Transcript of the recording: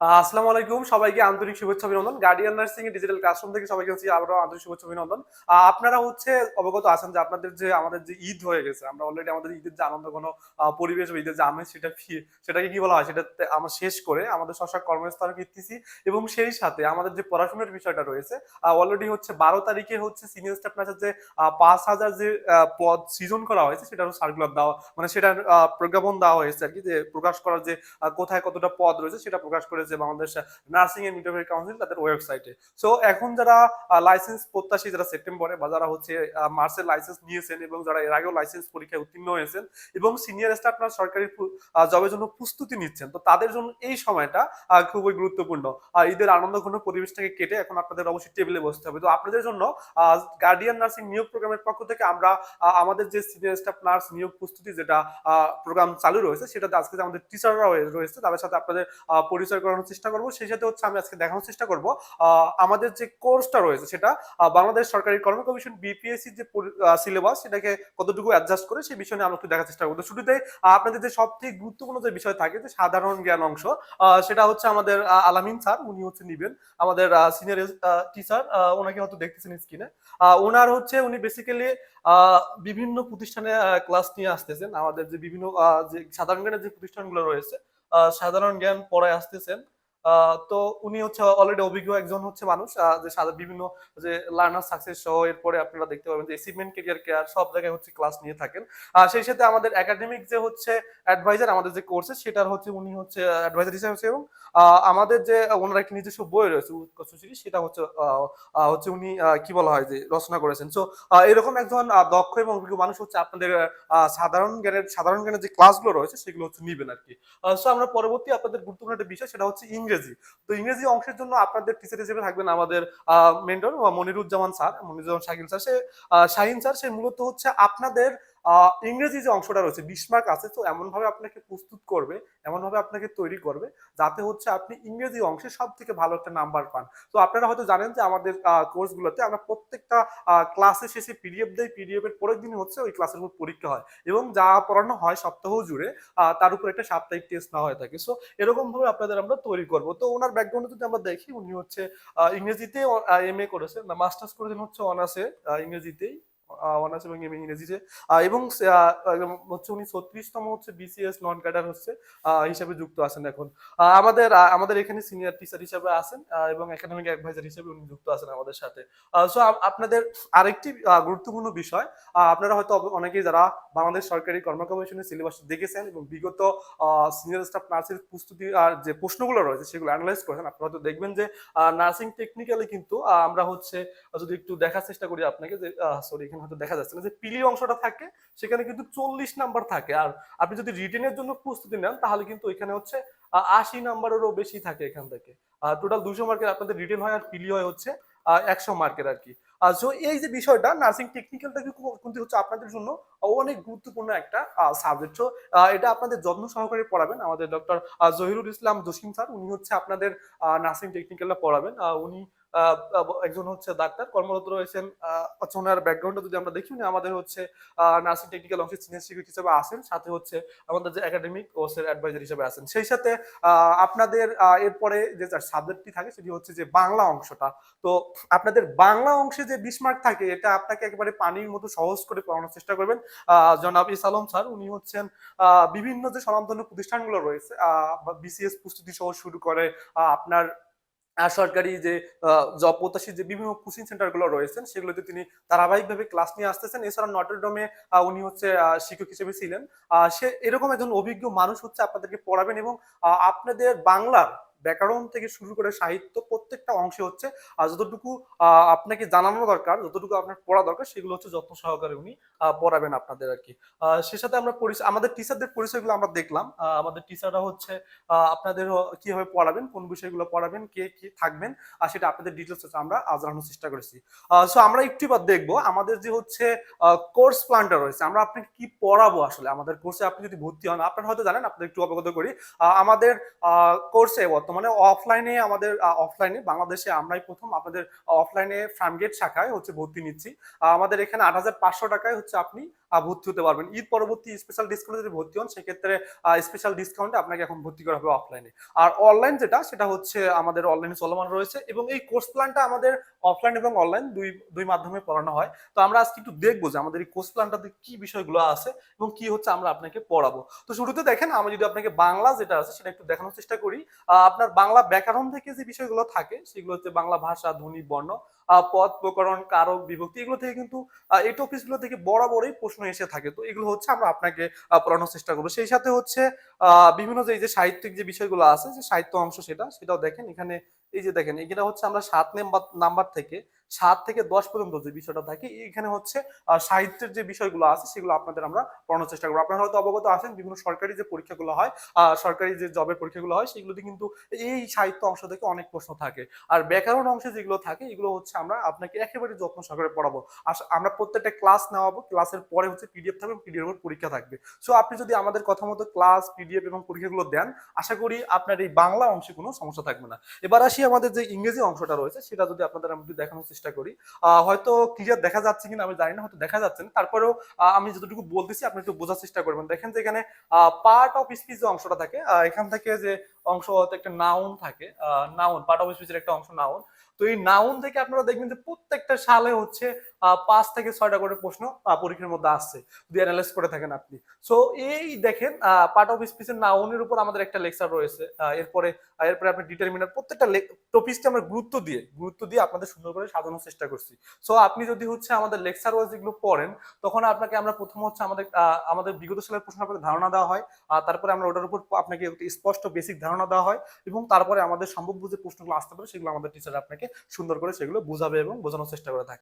আসসালামু আলাইকুম। সবাইকে আন্তরিক শুভেচ্ছা, অভিনন্দন। গার্ডিয়ান নার্সিং ডিজিটাল ক্লাসরুম থেকে সবাইকে আবারও আন্তরিক শুভেচ্ছা, অভিনন্দন। আপনারা হচ্ছে অবগত আছেন যে আপনাদের যে আমাদের যে ঈদ হয়ে গেছে, আমরা অলরেডি আমাদের ঈদের যে আনন্দ, কোনো পরিবেশ বা ঈদের যে আমেজ, সেটা সেটাকে কি বলা হয়? সেটা শেষ করে আমাদের ফিরতেছি এবং সেই সাথে আমাদের যে পড়াশোনার বিষয়টা রয়েছে অলরেডি হচ্ছে বারো তারিখে হচ্ছে সিনিয়র স্টাফ নার্সের যে পাঁচ হাজার যে পদ সৃজন করা হয়েছে, সেটারও সার্কুলার দেওয়া মানে সেটার প্রজ্ঞাপন দেওয়া হয়েছে আর কি, যে প্রকাশ করার যে কোথায় কতটা পদ রয়েছে, সেটা প্রকাশ করেছে Bangladesh nursing and midwifery council তাদের ওয়েবসাইটে। সো এখন যারা লাইসেন্স প্রত্যাশী যারা সেপ্টেম্বরে বা যারা হচ্ছে মার্চের লাইসেন্স নিয়েছেন এবং যারা এর আগেও লাইসেন্স পরীক্ষায় উত্তীর্ণ হয়েছেন এবং সিনিয়র স্টাফ সরকারি জবের জন্য প্রস্তুতি নিচ্ছেন, তো তাদের জন্য এই সময়টা খুবই গুরুত্বপূর্ণ। আর ঈদের আনন্দ ঘন পরিবেশটাকে কেটে এখন আপনাদের অবশ্যই টেবিলে বসতে হবে। তো আপনাদের জন্য গার্ডিয়ান নার্সিং নিয়োগ প্রোগ্রামের পক্ষ থেকে আমরা আমাদের যে সিনিয়র স্টাফ নার্স নিয়োগ প্রস্তুতি যেটা প্রোগ্রাম চালু রয়েছে, সেটাতে আজকে আমাদের টিচাররা রয়েছে, তাদের সাথে আপনাদের পরিচয় করানোর চেষ্টা করব। সেই সাথে হচ্ছে আমি আজকে দেখানোর চেষ্টা করব। আমাদের যে কোর্সটা রয়েছে সেটা বাংলাদেশ সরকারি কর্ম কমিশন বিপিএসসি যে সিলেবাস সেটাকে কতটুকু অ্যাডজাস্ট করে সেই বিষয় আমরা একটু দেখার চেষ্টা করব। শুরুতে আপনাদের যে সব থেকে গুরুত্বপূর্ণ যে বিষয় থাকে যে সাধারণ জ্ঞান অংশ সেটা হচ্ছে আমাদের আলামিন স্যার, উনি হচ্ছে নিবেন। আমাদের সিনিয়র টিচার ওনাকে হয়তো দেখতেছেন স্ক্রিনে ওনার হচ্ছে, উনি বেসিক্যালি বিভিন্ন প্রতিষ্ঠানে ক্লাস নিয়ে আসতেছেন। আমাদের যে বিভিন্ন যে সাধারণ জ্ঞানের যে প্রতিষ্ঠানগুলো রয়েছে সাধারণ জ্ঞান পড়ায় আসতেছেন। তো উনি হচ্ছে অলরেডি অভিজ্ঞ একজন হচ্ছে মানুষ যে বিভিন্ন যে লার্নার সাকসেস সহ এরপরে আপনারা দেখতে পাবেন যে অ্যাচিভমেন্ট কেরিয়ার কেয়ার সব জায়গায় হচ্ছে ক্লাস নিয়ে থাকেন। সেই সাথে আমাদের একাডেমিক যে হচ্ছে অ্যাডভাইজার আমাদের যে কোর্সে সেটার হচ্ছে উনি হচ্ছে অ্যাডভাইজার হিসেবে হচ্ছে এবং আমাদের যে ওনার একটি নিজস্ব বই রয়েছে, উৎকর্ষ সিরিজ সেটা হচ্ছে হচ্ছে উনি কি বলা হয় যে রচনা করেছেন। সো এরকম একজন দক্ষ এবং অভিজ্ঞ মানুষ হচ্ছে আপনাদের সাধারণ জ্ঞানের সাধারণ জ্ঞানের যে ক্লাসগুলো রয়েছে, সেগুলো হচ্ছে নিবেন আর কি সো আমরা পরবর্তী আপনাদের গুরুত্বপূর্ণ একটা বিষয়, সেটা হচ্ছে ইংরেজি তো ইংরেজি অংশের জন্য আপনাদের টিচার হিসেবে থাকবেন আমাদের mentor Moniruzzaman sir, Moniruzzaman Shahin sir. সে শাহিন স্যার, সে মূলত হচ্ছে আপনাদের ইংরেজি যে অংশটা রয়েছে, বিশ মার্ক আছে, তো এমন ভাবে আপনাকে প্রস্তুত করবে এমন ভাবে আপনাকে তৈরি করবে, যাতে হচ্ছে আপনি ইংরেজি অংশে সব থেকে ভালো একটা নাম্বার পান। তো আপনারা হয়তো জানেন যে আমাদের কোর্সগুলোতে আমরা প্রত্যেকটা ক্লাসে শেষে পিডিএফ দেয় পিডিএফ এর পরের দিন হচ্ছে ওই ক্লাসের উপর পরীক্ষা হয়। এবং যা পড়ানো হয় সপ্তাহ জুড়ে তার উপর একটা সাপ্তাহিক টেস্ট নেওয়া হয়ে থাকে। সো এরকম ভাবে আপনাদের আমরা তৈরি করব। তো ওনার ব্যাকগ্রাউন্ডে যদি আমরা দেখি, উনি হচ্ছে ইংরেজিতে এম এ করেছেন। না মাস্টার্স করেছেন হচ্ছে অনার্সে ইংরেজিতেই। অনার্স এবং ইংরেজিতে। এবং হচ্ছে উনি ছত্রিশতম হচ্ছে বিসিএস নন ক্যাডার হচ্ছে হিসাবে যুক্ত আছেন এখন। আমাদের আমাদের এখানে সিনিয়র টিচার হিসাবে আছেন এবং একাডেমিক অ্যাডভাইজার হিসেবে উনি যুক্ত আছেন আমাদের সাথে। সো আপনাদের আরেকটি গুরুত্বপূর্ণ বিষয় আপনারা হয়তো অনেকেই যারা বাংলাদেশ সরকারি কর্ম কমিশনের সিলেবাস দেখেছেন এবং বিগত সিনিয়র স্টাফ নার্সের প্রস্তুতি, আর যে প্রশ্নগুলো রয়েছে সেগুলো অ্যানালাইজ করেছেন, আপনারা হয়তো দেখবেন যে নার্সিং টেকনিক্যালি কিন্তু আমরা হচ্ছে, যদি একটু দেখার চেষ্টা করি আপনাকে যে সরি এখানে হয়তো দেখা যাচ্ছে না। যে পিলি অংশটা থাকে, সেখানে কিন্তু চল্লিশ নাম্বার থাকে। আর আপনি যদি রিটেনের জন্য প্রস্তুতি নেন, তাহলে কিন্তু এখানে হচ্ছে আশি নাম্বারেরও বেশি থাকে এখান থেকে। টোটাল দুশো মার্কের আপনাদের রিটেন হয় আর পিলি হয় হচ্ছে একশো মার্কের আর কি। এই যে বিষয়টা নার্সিং টেকনিক্যালটা কিন্তু হচ্ছে আপনাদের জন্য অনেক গুরুত্বপূর্ণ একটা সাবজেক্ট সো এটা আপনাদের যত্ন সহকারে পড়াবেন। আমাদের ডক্টর জহিরুল ইসলাম জসিম স্যার, উনি হচ্ছে আপনাদের নার্সিং টেকনিক্যালটা পড়াবেন। উনি একজন হচ্ছে ডাক্তার, কর্মরত রয়েছেন আচ্ছা ওনার ব্যাকগ্রাউন্ডটা যদি আমরা দেখি, উনি আমাদের হচ্ছে নার্সিং টেকনিক্যাল অংশের সিনিয়র শিক্ষক হিসেবে আসেন সাথে হচ্ছে আমাদের যে একাডেমিক কোর্সের অ্যাডভাইজার হিসেবে আছেন। সেই সাথে আপনাদের এরপরে যে সাবজেক্টটি থাকে, সেটি হচ্ছে যে বাংলা অংশটা। তো আপনাদের বাংলা অংশে যে বিশ থাকে, এটা আপনাকে একেবারে পানির মতো সহজ করে পড়ানোর চেষ্টা করবেন। জনাব ইসালম স্যার, উনি হচ্ছেন বিভিন্ন যে স্বনামধন্য প্রতিষ্ঠানগুলো রয়েছে বিসিএস প্রস্তুতি সহ শুরু করে আপনার আহ, সরকারি যে জব প্রত্যাশী যে বিভিন্ন কোচিং সেন্টারগুলো রয়েছেন সেগুলোতে তিনি ধারাবাহিকভাবে ক্লাস নিয়ে আসতেছেন। এছাড়া নটরডমে উনি হচ্ছে শিক্ষক হিসেবে ছিলেন। সে এরকম একজন অভিজ্ঞ মানুষ হচ্ছে আপনাদেরকে পড়াবেন এবং আপনাদের বাংলার ব্যাকরণ থেকে শুরু করে সাহিত্য প্রত্যেকটা অংশে হচ্ছে আহ, যতটুকু আপনাকে জানানো দরকার যতটুকু আপনার পড়া দরকার সেগুলো হচ্ছে যত্ন সহকারে উনি পড়াবেন আপনাদের আর কি। সে সাথে আমরা পরিচয় আমাদের টিচারদের পরিচয়গুলো আমরা দেখলাম। আমাদের টিচাররা হচ্ছে আপনাদের কীভাবে পড়াবেন কোন বিষয়গুলো পড়াবেন কে কি থাকবেন আর সেটা আপনাদের ডিটেলস হচ্ছে আমরা আজ জানানোর চেষ্টা করেছি। সো আমরা একটু এবার দেখব আমাদের যে হচ্ছে কোর্স প্ল্যানটা রয়েছে আমরা আপনাকে কি পড়াবো আসলে? আমাদের কোর্সে আপনি যদি ভর্তি হন আপনারা হয়তো জানেন আপনাদের একটু অবগত করি আমাদের কোর্সে বর্তমানে অফলাইনে আমাদের অফলাইনে বাংলাদেশে আমরাই প্রথম আপনাদের অফলাইনে ফার্মগেট শাখায় হচ্ছে ভর্তি নিচ্ছি। আমাদের এখানে আট হাজার পাঁচশো টাকায় হচ্ছে আপনি ভর্তি হতে পারবেন। ঈদ পরবর্তী স্পেশাল ডিসকাউন্টে যদি ভর্তি হন, সেক্ষেত্রে স্পেশাল ডিসকাউন্টে আপনাকে এখন ভর্তি করা হবে অফলাইনে আর অনলাইন যেটা, সেটা হচ্ছে আমাদের অনলাইনে চলমান রয়েছে এবং এই কোর্স প্ল্যানটা আমাদের অফলাইন এবং অনলাইন দুই দুই মাধ্যমে পড়ানো হয়। তো আমরা আজকে একটু দেখব যে আমাদের এই কোর্স প্ল্যানটাতে কি বিষয়গুলো আছে এবং কি হচ্ছে আমরা আপনাকে পড়াবো। তো শুরুতে দেখেন, আমি যদি আপনাকে বাংলা যেটা আছে, সেটা একটু দেখানোর চেষ্টা করি। আপনার বাংলা ব্যাকরণ থেকে যে বিষয়গুলো থাকে, সেগুলো হচ্ছে বাংলা ভাষা, ধ্বনি, বর্ণ পদ প্রকরণ, কারক, বিভক্তি এগুলো থেকে কিন্তু এই টপিকগুলো থেকে বরাবরই প্রশ্ন এসে থাকে। তো এগুলো হচ্ছে আমরা আপনাকে পড়ানোর চেষ্টা করব। সেই সাথে হচ্ছে বিভিন্ন যে, এই যে সাহিত্যিক যে বিষয়গুলো আছে, যে সাহিত্য অংশ সেটা, সেটাও দেখেন। এখানে এই যে দেখেন এখানে হচ্ছে আমরা সাত নাম্বার নাম্বার থেকে সাত থেকে দশ পর্যন্ত যে বিষয়টা থাকে, এখানে হচ্ছে সাহিত্যের যে বিষয়গুলো আছে, সেগুলো আপনাদের আমরা পড়ানোর চেষ্টা করব। আপনারা হয়তো অবগত আছেন, বিভিন্ন সরকারি যে পরীক্ষাগুলো হয় সরকারি যে জবের পরীক্ষাগুলো হয়, সেগুলোতে কিন্তু এই সাহিত্য অংশ থেকে অনেক প্রশ্ন থাকে। আর ব্যাকরণ অংশে যেগুলো থাকে, এগুলো হচ্ছে আমরা আপনাকে একেবারে যত্ন সহকারে পড়াবো। আর আমরা প্রত্যেকটা ক্লাস নেওয়াবো, ক্লাসের পরে হচ্ছে পিডিএফ থাকবে পিডিএফ এর পরীক্ষা থাকবে। সো আপনি যদি আমাদের কথা মতো ক্লাস পিডিএফ এবং পরীক্ষাগুলো দেন, আশা করি আপনার এই বাংলা অংশে কোনো সমস্যা থাকবে না। এবার আসি আমাদের যে ইংরেজি অংশটা রয়েছে, সেটা যদি আপনাদের আমি দেখানোর চেষ্টা করি। হয়তো ক্লিয়ার দেখা যাচ্ছে কিনা আমি জানি না, হয়তো দেখা যাচ্ছে না। তারপরেও আমি যতটুকু বলতেছি, আপনি একটু বোঝার চেষ্টা করবেন। দেখেন যে এখানে পার্ট অফ স্পিচ যে অংশটা থাকে এখান থেকে যে অংশ একটা নাউন থাকে নাউন পার্ট অফ স্পিচের একটা অংশ নাউন তো এই নাউন থেকে আপনারা দেখবেন যে প্রত্যেকটা সালে হচ্ছে পাঁচ থেকে ছয়টা করে প্রশ্ন পরীক্ষার মধ্যে আসছে। যদি অ্যানালাইজ করে থাকেন আপনি। সো এই দেখেন পার্ট অফ স্পিচের নাউনের উপর আমাদের একটা লেকচার রয়েছে। এরপরে এরপরে আপনি ডিটারমিনার প্রত্যেকটা টপিককে আমরা গুরুত্ব দিয়ে গুরুত্ব দিয়ে আপনাদের সুন্দর করে সাজানোর চেষ্টা করছি। সো আপনি যদি হচ্ছে আমাদের লেকচার ওয়াইজ এগুলো পড়েন, তখন আপনাকে আমরা প্রথম হচ্ছে আমাদের আমাদের বিগত সালের প্রশ্ন আপনাকে ধারণা দেওয়া হয়। আর তারপরে আমরা ওটার উপর আপনাকে স্পষ্ট বেসিক ধারণা দেওয়া হয় এবং তারপরে আমাদের সম্ভব যে প্রশ্নগুলো আসতে পারে, সেগুলো আমাদের টিচার আপনাকে সুন্দর করে সেগুলো বোঝাবে এবং বোঝানোর চেষ্টা করে থাকে।